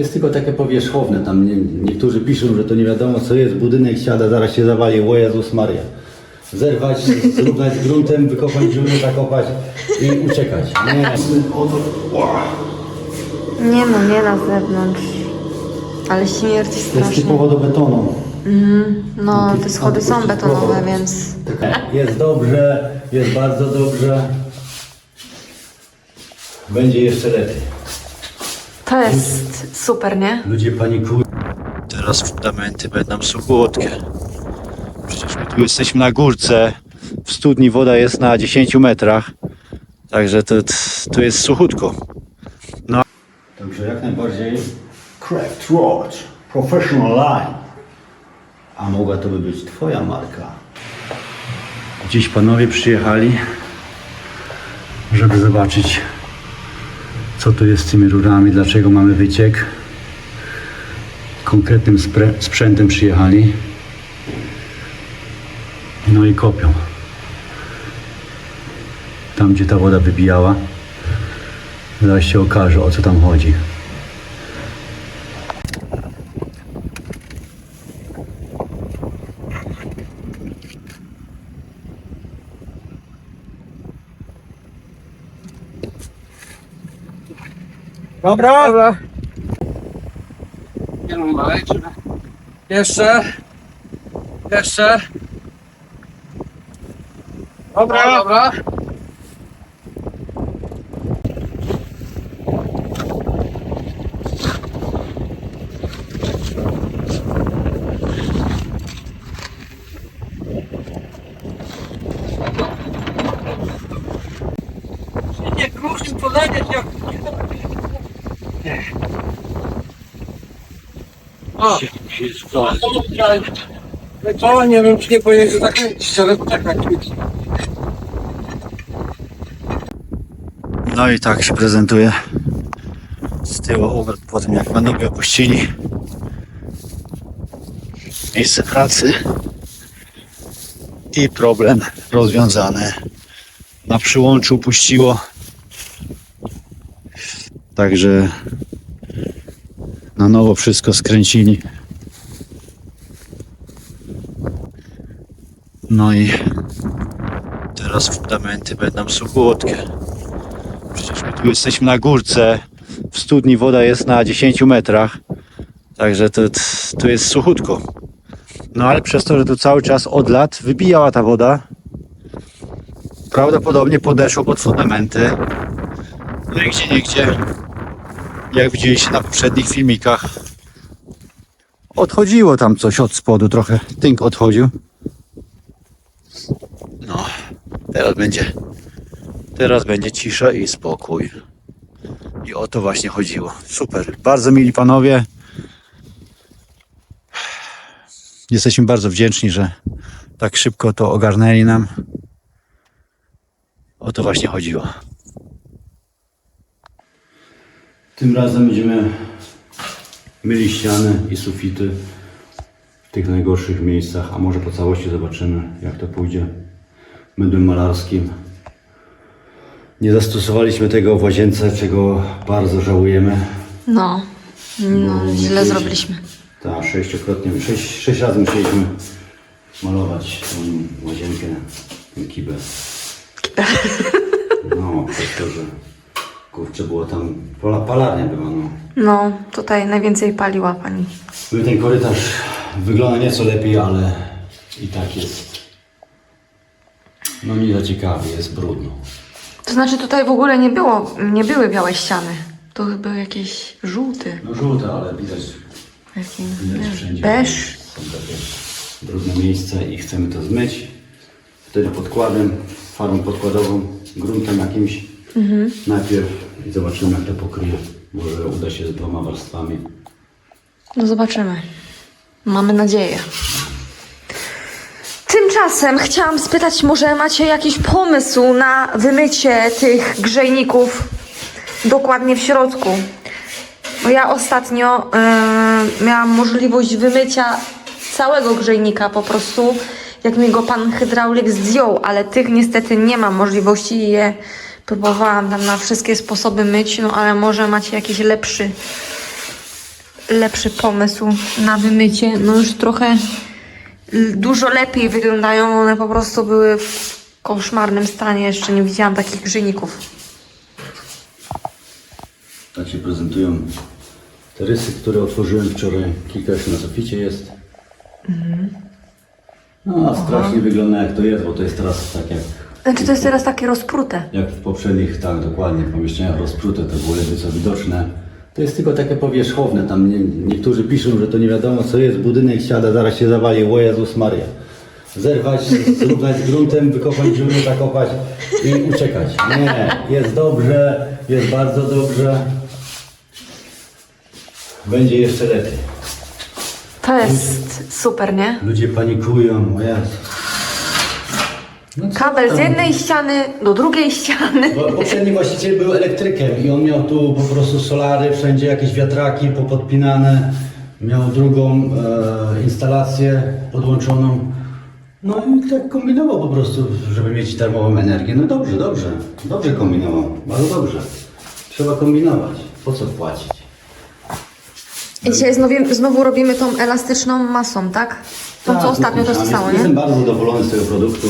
jest tylko takie powierzchowne. Tam nie, niektórzy piszą, że to nie wiadomo co jest, budynek siada, zaraz się zawali, o Jezus Maria. Zerwać, zrównać z gruntem, wykopać dziurę, zakopać i uciekać. Nie, Nie no, nie na zewnątrz. Ale śmierć to jest straszna. typowo do betonu. No, te schody są betonowe, więc... Jest dobrze, jest bardzo dobrze. Będzie jeszcze lepiej. To jest super, nie? Ludzie panikują. Teraz fundamenty będą suchutkie. Przecież my tu jesteśmy na górce. W studni woda jest na 10 metrach. Także to, to jest suchutko. No. Także jak najbardziej Craft Watch Professional Line. A mogła to by być Twoja marka. Dziś panowie przyjechali, żeby zobaczyć co tu jest z tymi rurami, dlaczego mamy wyciek. Konkretnym sprzętem przyjechali. No i kopią. Tam, gdzie ta woda wybijała. Zaraz się okaże, o co tam chodzi. Dobra. Dobra. Nie mam dalej, czy... Jeszcze. Jeszcze. Dobra. Dobra. Nie, o, nie wiem, czy nie pojedzie zakręcić, ale tak No i tak się prezentuje z tyłu obrót po tym jak panowie opuścili. Miejsce pracy. I problem rozwiązany. Na przyłączu puściło. Także na nowo wszystko skręcili. No i teraz fundamenty będą suchutkie. Przecież my tu jesteśmy na górce. W studni woda jest na 10 metrach. Także to, to jest suchutko. No ale przez to, że tu cały czas od lat wybijała ta woda, prawdopodobnie podeszło pod fundamenty. No i gdzie niegdzie, jak widzieliście na poprzednich filmikach, odchodziło tam coś od spodu, trochę tynk odchodził. No, teraz będzie Teraz będzie cisza i spokój. I o to właśnie chodziło. Super. Bardzo mili panowie. Jesteśmy bardzo wdzięczni, że tak szybko to ogarnęli nam. O to właśnie chodziło. Tym razem będziemy myli ściany i sufity w tych najgorszych miejscach, a może po całości zobaczymy, jak to pójdzie mydłem malarskim. Nie zastosowaliśmy tego w łazience, czego bardzo żałujemy. No, no źle zrobiliśmy. Tak, sześciokrotnie, sześć, sześć razy musieliśmy malować tą łazienkę, ten kibel. No, przez to, że kurczę było tam, pola, palarnia była, no. No, tutaj najwięcej paliła pani. No ten korytarz wygląda nieco lepiej, ale i tak jest, no nie za ciekawie, jest brudno. To znaczy tutaj w ogóle nie było, nie były białe ściany. To był jakiś żółty. No żółte, ale widać Widać wszędzie. beż. Są takie brudne miejsca i chcemy to zmyć. Wtedy podkładem, farbą podkładową, gruntem jakimś najpierw i zobaczymy jak to pokryje. Może uda się z dwoma warstwami. No zobaczymy. Mamy nadzieję. Tymczasem chciałam spytać, może macie jakiś pomysł na wymycie tych grzejników dokładnie w środku? Bo ja ostatnio yy, miałam możliwość wymycia całego grzejnika po prostu, jak mi go pan hydraulik zdjął, ale tych niestety nie mam możliwości i je próbowałam tam na wszystkie sposoby myć, no ale może macie jakiś lepszy lepszy pomysł na wymycie. No już trochę dużo lepiej wyglądają. One po prostu były w koszmarnym stanie. Jeszcze nie widziałam takich grzejników. Tak się prezentują te rysy, które otworzyłem wczoraj. Kilka jeszcze na suficie jest. No, a strasznie wygląda jak to jest, bo to jest teraz tak jak, Znaczy to jest teraz takie rozprute. jak w poprzednich, tak dokładnie, pomieszczeniach rozprute, to było ledwie co widoczne. To jest tylko takie powierzchowne, tam nie, niektórzy piszą, że to nie wiadomo co jest, budynek siada, zaraz się zawali, o Jezus Maria. Zerwać, zrównać z gruntem, wykopać dziurę, zakopać i uciekać. Nie, jest dobrze, jest bardzo dobrze. Będzie jeszcze lepiej. To jest super, nie? Ludzie panikują, o Jezu. No co Kabel z tam? jednej ściany do drugiej ściany. Bo poprzedni właściciel był elektrykiem i on miał tu po prostu solary, wszędzie jakieś wiatraki popodpinane. Miał drugą e, instalację podłączoną. No i tak kombinował po prostu, żeby mieć darmową energię. No dobrze, dobrze. Dobrze kombinował. Bardzo dobrze. Trzeba kombinować. Po co płacić? I dzisiaj znowu, znowu robimy tą elastyczną masą, tak? To co Tak, ostatnio też to jestem- samo, Jestem nie? Mhm. bardzo zadowolony z tego produktu.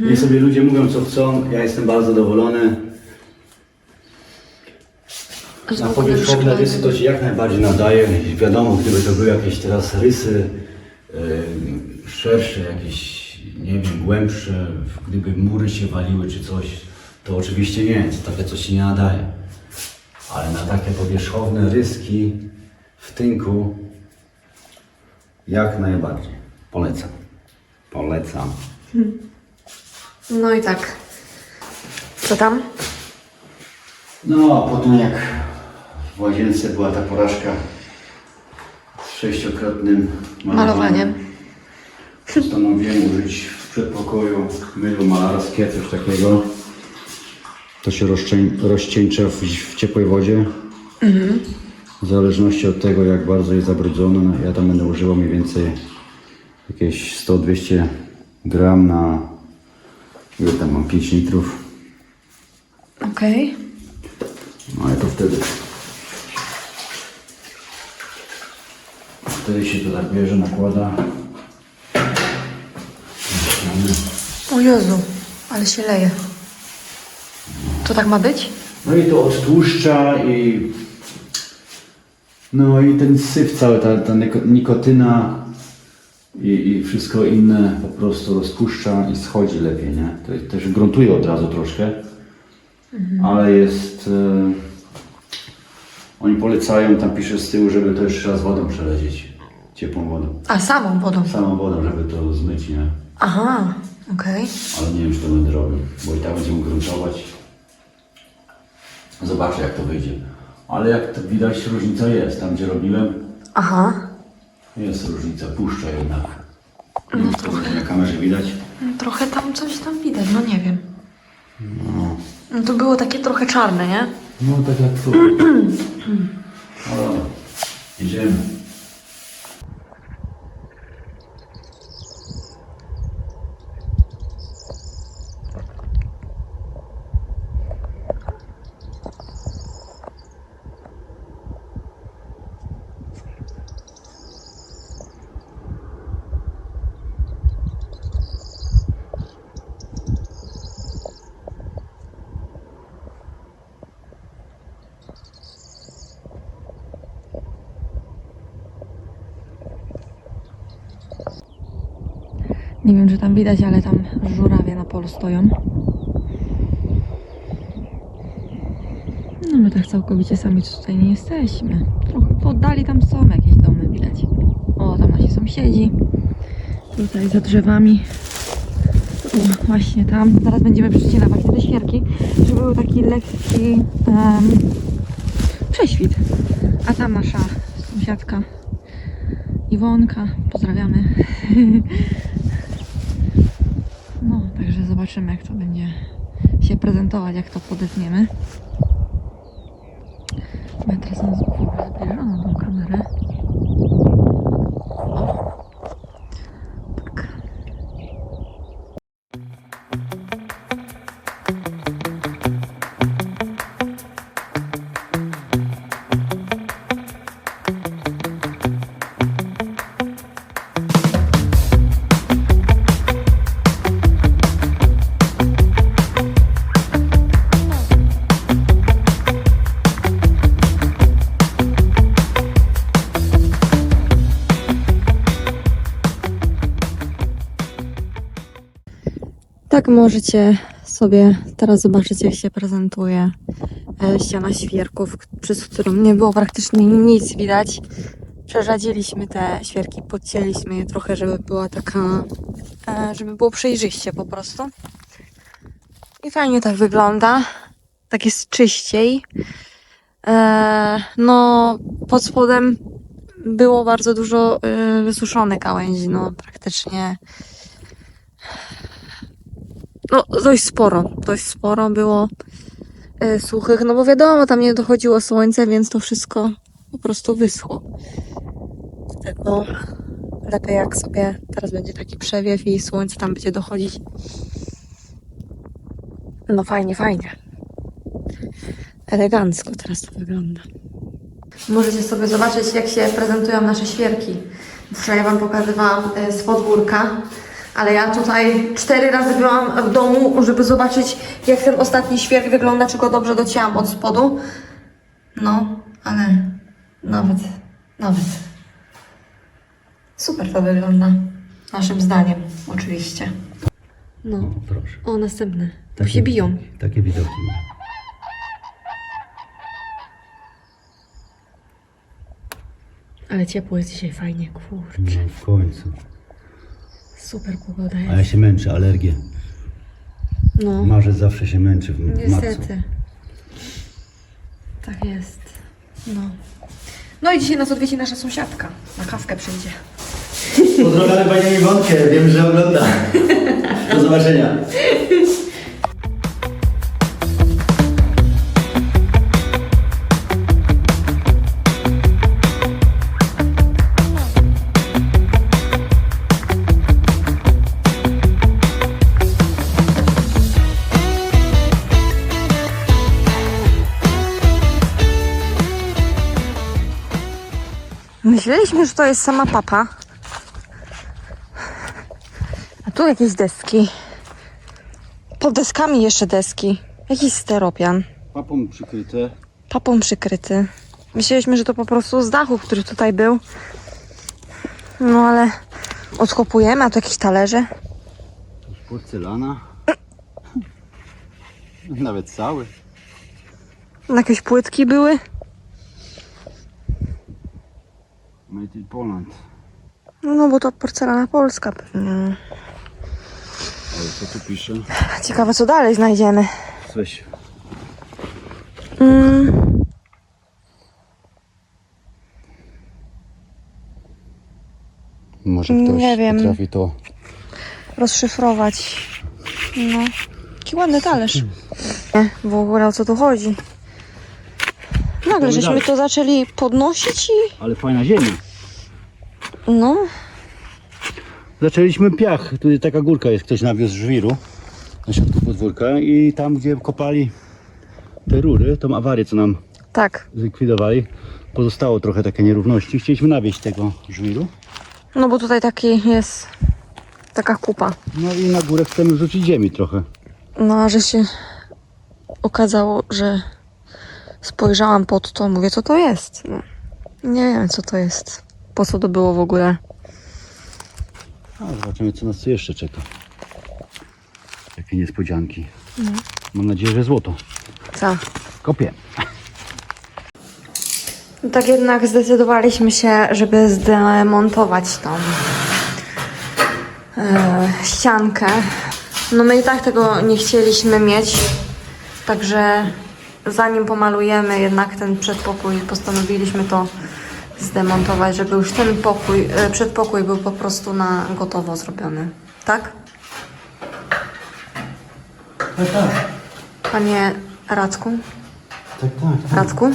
Niech sobie ludzie mówią co chcą, ja jestem bardzo zadowolony. Na powierzchowne rysy to się jak najbardziej nadaje. Wiadomo, gdyby to były jakieś teraz rysy yy, szersze, jakieś, nie wiem, głębsze, gdyby mury się waliły czy coś, to oczywiście nie, to takie coś się nie nadaje. Ale na takie powierzchowne ryski w tynku jak najbardziej. Polecam. Polecam. No i tak. Co tam? No, a potem jak w łazience była ta porażka z sześciokrotnym Malowaniem. Postanowiłem użyć w przedpokoju mylu malarskie, coś takiego. To się rozcieńcza w, w ciepłej wodzie. W zależności od tego, jak bardzo jest zabrudzone, no, ja tam będę używał mniej więcej jakieś 100-200 gram na ile tam mam 5 litrów. Okej. No ale to wtedy. Wtedy się to tak bierze, nakłada. O Jezu, ale się leje. To tak ma być? No i to odtłuszcza i no i ten syf cały, ta, ta niko- nikotyna i, i wszystko inne po prostu rozpuszcza i schodzi lepiej, nie? To też gruntuje od razu troszkę, ale jest... E, oni polecają, tam pisze z tyłu, żeby to jeszcze raz wodą przelecieć, ciepłą wodą. A, samą wodą. Samą wodą, żeby to zmyć, nie? Aha, okej. Ale nie wiem, czy to będę robił, bo i tak będziemy gruntować. Zobaczę, jak to wyjdzie. Ale jak to widać, różnica jest. Tam, gdzie robiłem, Aha. Jest różnica. Puszcza jednak. Czy to będzie na kamerze widać. No, Trochę tam coś tam widać, no nie wiem. No to było takie trochę czarne, nie? No, tak jak tu. No dobra, idziemy. Nie wiem, czy tam widać, ale tam żurawie na polu stoją. No my tak całkowicie sami tutaj nie jesteśmy. Trochę w oddali tam są jakieś domy widać. O, tam nasi sąsiedzi. Tutaj za drzewami. O, właśnie tam. Zaraz będziemy przycinać właśnie te świerki, żeby był taki lekki em, prześwit. A tam nasza sąsiadka Iwonka. Pozdrawiamy. Zobaczymy, jak to będzie się prezentować, jak to podetniemy. Tak możecie sobie teraz zobaczyć, jak się prezentuje e, ściana świerków, przez którą nie było praktycznie nic widać. Przeradziliśmy te świerki, podcięliśmy je trochę, żeby była taka, e, żeby było przejrzyście po prostu. I fajnie tak wygląda. Tak jest czyściej. E, no, pod spodem było bardzo dużo e, wysuszone gałęzi, no praktycznie no dość sporo, dość sporo było e, suchych, no bo wiadomo, tam nie dochodziło słońce, więc to wszystko po prostu wyschło. Dlatego lepiej jak sobie teraz będzie taki przewiew i słońce tam będzie dochodzić. No fajnie, fajnie. Elegancko teraz to wygląda. Możecie sobie zobaczyć, jak się prezentują nasze świerki. Wczoraj Wam pokazywałam e, z podwórka, ale ja tutaj cztery razy byłam w domu, żeby zobaczyć, jak ten ostatni świerk wygląda, czy go dobrze docięłam od spodu. No, ale nawet, nawet. Super to wygląda. Naszym zdaniem, oczywiście. No, Proszę. o, następne. Tu się biją. Takie widoki. Ale ciepło jest dzisiaj fajnie, kurczę. No, w końcu. Super pogoda A jest. ja się męczę, alergię. No, Marzec zawsze się męczy w w marcu. niestety. Tak jest. No. No i dzisiaj nas odwiedzi nasza sąsiadka. Na kawkę przyjdzie. Pozdrawiamy Panią Iwonkę, wiem, że ogląda. Do zobaczenia. Myśleliśmy, że to jest sama papa. A tu jakieś deski. Pod deskami jeszcze deski. Jakiś steropian. Papą przykryte. Papą przykryty. Myśleliśmy, że to po prostu z dachu, który tutaj był. No ale odkopujemy, a to jakieś talerze. Porcelana. Nawet cały. Jakieś płytki były. Made in Poland. No, no bo to porcelana polska pewnie. Ale co tu pisze? Ciekawe co dalej znajdziemy. Weź. Mm, Może Nie ktoś wiem. potrafi to. rozszyfrować. No. Jaki ładny talerz. Nie, w ogóle o co tu chodzi? Nagle żeśmy dalej. to zaczęli podnosić i... Ale fajna ziemia. No, Zaczęliśmy piach. Tutaj taka górka jest, ktoś nawiózł żwiru na środku podwórka i tam gdzie kopali te rury, tą awarię co nam tak. zlikwidowali, pozostało trochę takie nierówności. Chcieliśmy nawieźć tego żwiru. No bo tutaj taki jest... Taka kupa. No i na górę chcemy wrzucić ziemi trochę. No, a że się okazało, że spojrzałam pod to, mówię, co to jest. No, nie wiem, co to jest. Po co to było w ogóle? A zobaczymy co nas tu jeszcze czeka. Jakie niespodzianki. Mam nadzieję, że złoto. Co? Kopię. Tak jednak zdecydowaliśmy się, żeby zdemontować tą e, ściankę. No my i tak tego nie chcieliśmy mieć, także zanim pomalujemy jednak ten przedpokój, postanowiliśmy to zdemontować, żeby już ten pokój, e, przedpokój był po prostu na gotowo zrobiony. Tak? Tak, tak. Panie Radku? Tak, tak. Radku?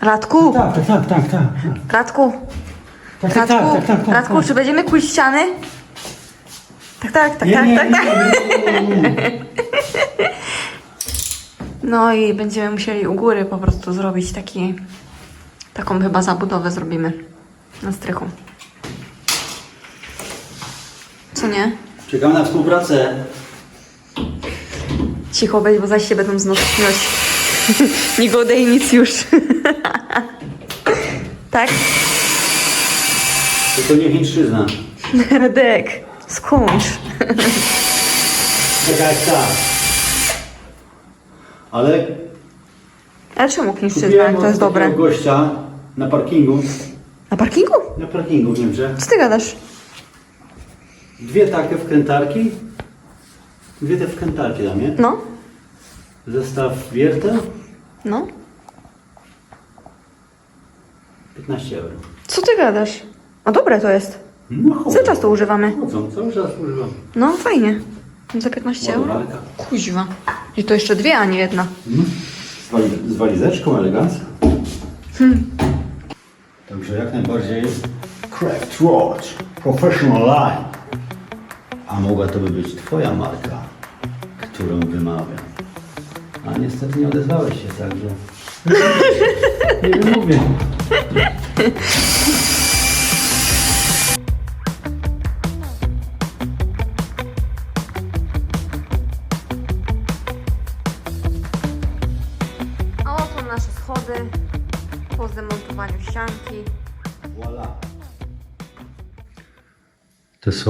Radku? Tak, tak, tak, tak, tak. Radku? Tak, tak, Radku, tak, tak, tak, Radku, tak. czy będziemy kuć ściany? Tak, tak, tak, Nie, tak, nie, tak, nie, tak. nie, nie, nie. No i będziemy musieli u góry po prostu zrobić taki, taką chyba zabudowę zrobimy na strychu. Co nie? Czekamy na współpracę. Cicho być, bo zaś się będą znosić. Nie godej nic już. tak? Tylko nie chińszczyzna. Radek, skończ. Taka jak ta. Ale Ale czemu kniszczyzna, kupiłem jak to jest takiego dobre? gościa na parkingu. Na parkingu? Na parkingu w Niemczech. Co ty gadasz? Dwie takie wkrętarki. Dwie te wkrętarki dla mnie. No, Zestaw wierteł. no. 15 euro. Co ty gadasz? A dobre to jest. No. Cały czas to używamy. Chodzą, cały czas używam. No, fajnie. Za 15 euro? Ładna walka. Kuźwa. I to jeszcze dwie, a nie jedna. Z, wali- z walizeczką elegancko. Hmm. Także jak najbardziej Cracked Watch Professional Line. A mogła to by być Twoja marka, którą wymawiam. A niestety nie odezwałeś się, także nie wymówię.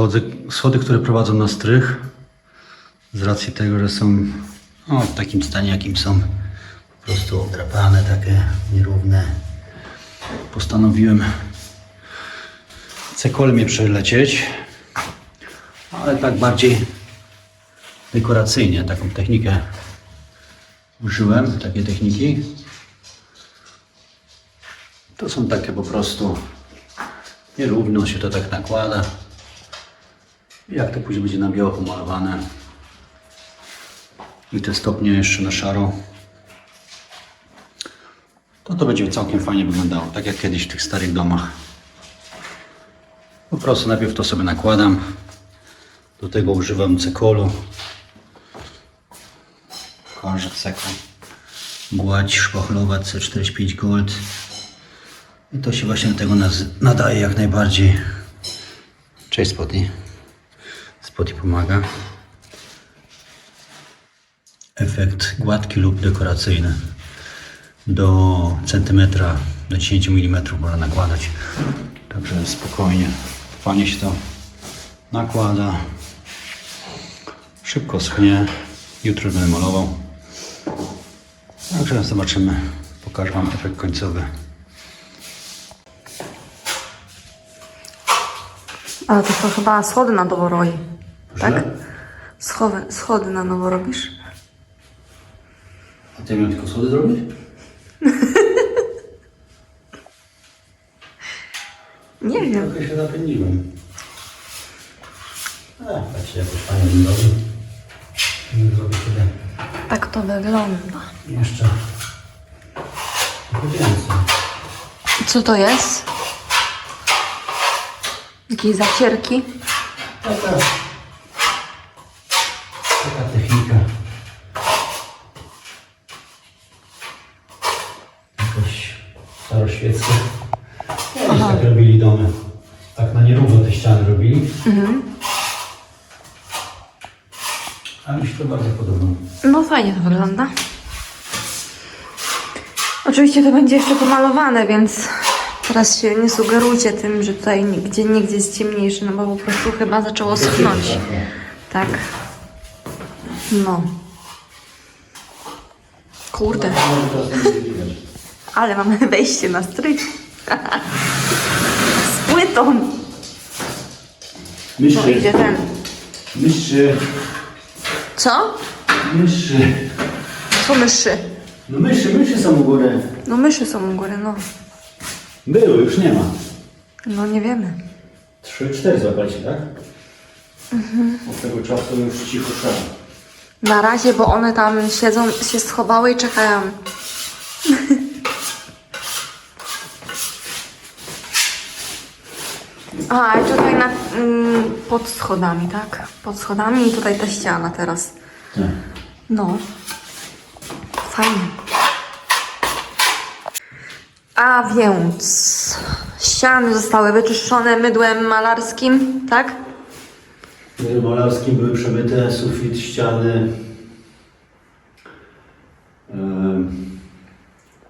Schody, schody, które prowadzą na strych, z racji tego, że są no, w takim stanie, jakim są, po prostu odrapane, takie nierówne, postanowiłem cekolem je przelecieć, ale tak bardziej dekoracyjnie, taką technikę użyłem, takiej techniki. To są takie po prostu nierówno się to tak nakłada. Jak to później będzie na biało pomalowane. I te stopnie jeszcze na szaro. To to będzie całkiem fajnie wyglądało, tak jak kiedyś w tych starych domach. Po prostu najpierw to sobie nakładam. Do tego używam cekolu. Pokażę cekol. Gładź szpachlowa C45 Gold. I to się właśnie do tego nadaje jak najbardziej. Cześć Spotty. Spotty pomaga. Efekt gładki lub dekoracyjny. Do centymetra, do 10 mm można nakładać. Także spokojnie. Fajnie się to nakłada. Szybko schnie. Jutro będę malował. Także zobaczymy. Pokażę Wam efekt końcowy. Ale to, chyba schody na nowo roi. Tak? Schody, schody na nowo robisz? A ty miał tylko schody zrobić? Nie wiem. Trochę się zapędziłem. A, tak się jakoś fajnie Zrobię sobie Tak to wygląda. jeszcze trochę więcej. Co to jest? Jakieś zacierki? Taka, taka technika. Jakoś staroświecka. Kiedyś tak robili domy. Tak na nierówno te ściany robili. A mi się to bardzo podoba. No fajnie to wygląda. Oczywiście to będzie jeszcze pomalowane, więc teraz się nie sugerujcie tym, że tutaj nigdzie, nigdzie jest ciemniejszy, no bo po prostu chyba zaczęło schnąć. Tak. No. Kurde, ale mamy wejście na stryk. Z płytą. No idzie Myszy, ten. myszy, Co? myszy. Co myszy? No myszy, myszy są u góry. No myszy są u góry, no. Były, już nie ma. No nie wiemy. Trzy, cztery złapaliście, tak? Od tego czasu już cicho trzeba. Na razie, bo one tam siedzą, się schowały i czekają. A, i tutaj na, mm, pod schodami, tak? Pod schodami i tutaj ta ściana teraz. Tak. No. Fajnie. A więc ściany zostały wyczyszczone mydłem malarskim, tak? Molarskim były przemyte sufit, ściany.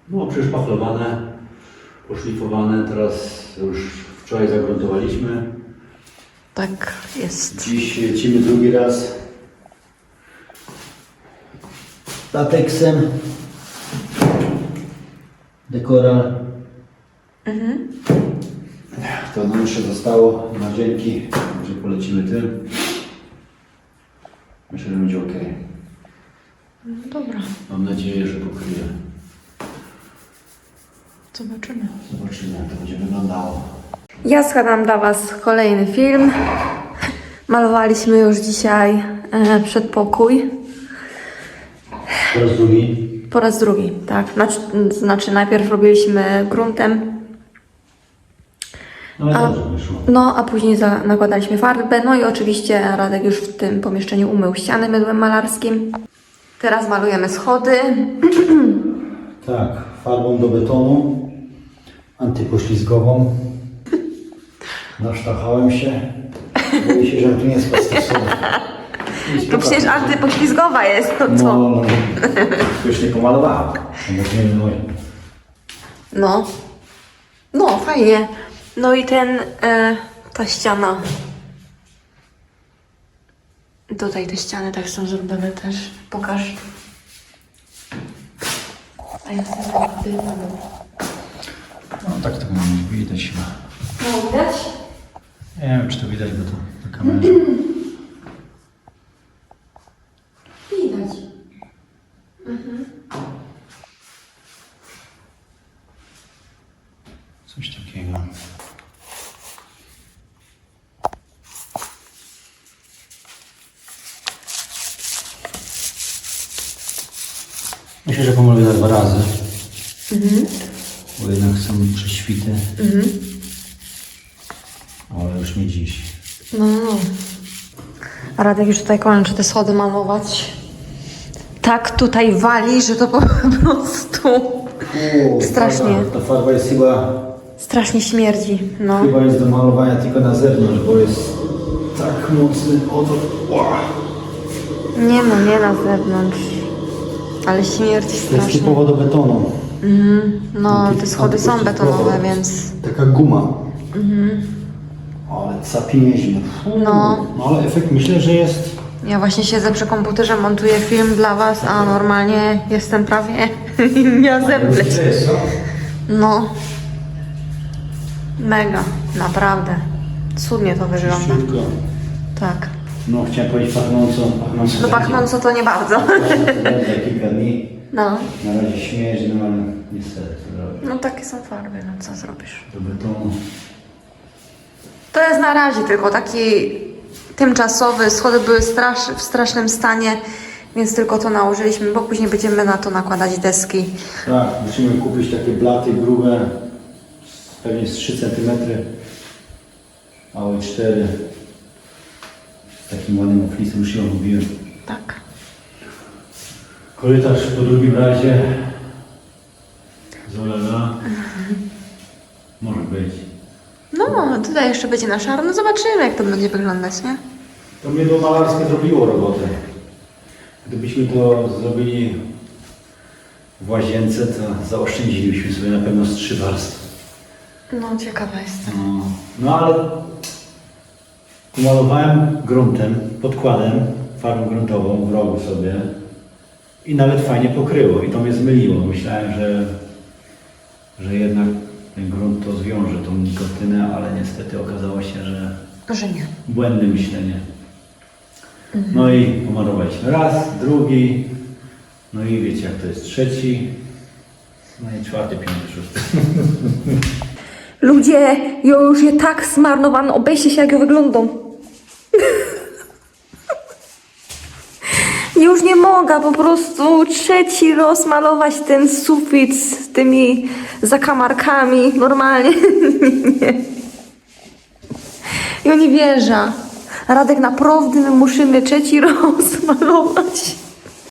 No, przeszpachlowane, poszlifowane. Teraz już wczoraj zagruntowaliśmy. Tak jest. Dziś lecimy drugi raz lateksem. Dekoral. Mhm. To nam jeszcze zostało na dzięki polecimy tym. Myślę, że będzie ok. No dobra, Mam nadzieję, że pokryje. zobaczymy. Zobaczymy, jak to będzie wyglądało. Ja składam dla Was kolejny film. Malowaliśmy już dzisiaj e, przedpokój. Po raz drugi. Po raz drugi, tak. Znaczy, znaczy najpierw robiliśmy gruntem, No ale A- dobrze wyszło. no a później za, nakładaliśmy farbę. No i oczywiście Radek już w tym pomieszczeniu umył ściany mydłem malarskim. Teraz malujemy schody. Tak, farbą do betonu, antypoślizgową. Nasztachałem się. Boję się, że tu nie tych schodów. To przecież antypoślizgowa jest, to No, co? no, no. Już nie pomalowałem. No, bo nie moje. No. No, fajnie. No i ten, e, ta ściana. Tutaj te ściany tak są zrobione też. Pokaż. A ja sobie No tak to widać chyba. No, widać? Nie wiem, czy to widać, bo to na kamerze. Widać. Coś takiego. Myślę, że pomogę dwa razy. Bo jednak są prześwity. Ale już nie dziś. No, no. no. Radek już tutaj kończy te schody malować. Tak tutaj wali, że to po prostu Strasznie. Ta, ta farba jest chyba, strasznie śmierdzi. No. chyba jest do malowania tylko na zewnątrz, bo jest tak mocny odor. Ła. Nie no, nie na zewnątrz. Ale śmierdzi To jest strasznie. typowo do betonu. No, te schody są betonowe, więc Taka guma. Ale capi nieźle. No. No ale efekt myślę, że jest... ja właśnie siedzę przy komputerze, montuję film dla was, a normalnie jestem prawie miała zemdleć. No. Mega, naprawdę. Cudnie to wygląda. Szybko. Tak. No chciałem powiedzieć pachnąco. Pachnąco. No pachnąco to nie bardzo. Będzie kilka dni. No. Na razie śmieję, no ale niestety. No takie są farby, no co zrobisz? Do betonu. To jest na razie tylko taki tymczasowy. Schody były strasz, w strasznym stanie, więc tylko to nałożyliśmy, bo później będziemy na to nakładać deski. Tak, musimy kupić takie blaty grube, pewnie z 3 cm, małe 4. Z takim ładnym oflisem już ją mówiłem. Tak. Korytarz po drugim razie. Zolala. Może być. No, tutaj jeszcze będzie na szaro. No zobaczymy, jak to będzie wyglądać, nie? To to malarskie zrobiło robotę. Gdybyśmy to zrobili w łazience, to zaoszczędzilibyśmy sobie na pewno z trzy warstwy. No, ciekawa jestem. No, no ale umalowałem gruntem, podkładem, farbą gruntową w rogu sobie i nawet fajnie pokryło i to mnie zmyliło. Myślałem, że, że jednak grunt to zwiąże tą nikotynę, ale niestety okazało się, że Że nie. błędne myślenie. No i pomalowaliśmy raz, drugi, no i wiecie jak to jest trzeci, no i czwarty, piąty, szósty. Ludzie, ja już je tak zmarnowano. Obejście się, jak ja już nie mogę po prostu trzeci raz malować ten sufit z tymi zakamarkami. Normalnie. nie. Ja nie wierzę. Radek, naprawdę my musimy trzeci raz malować.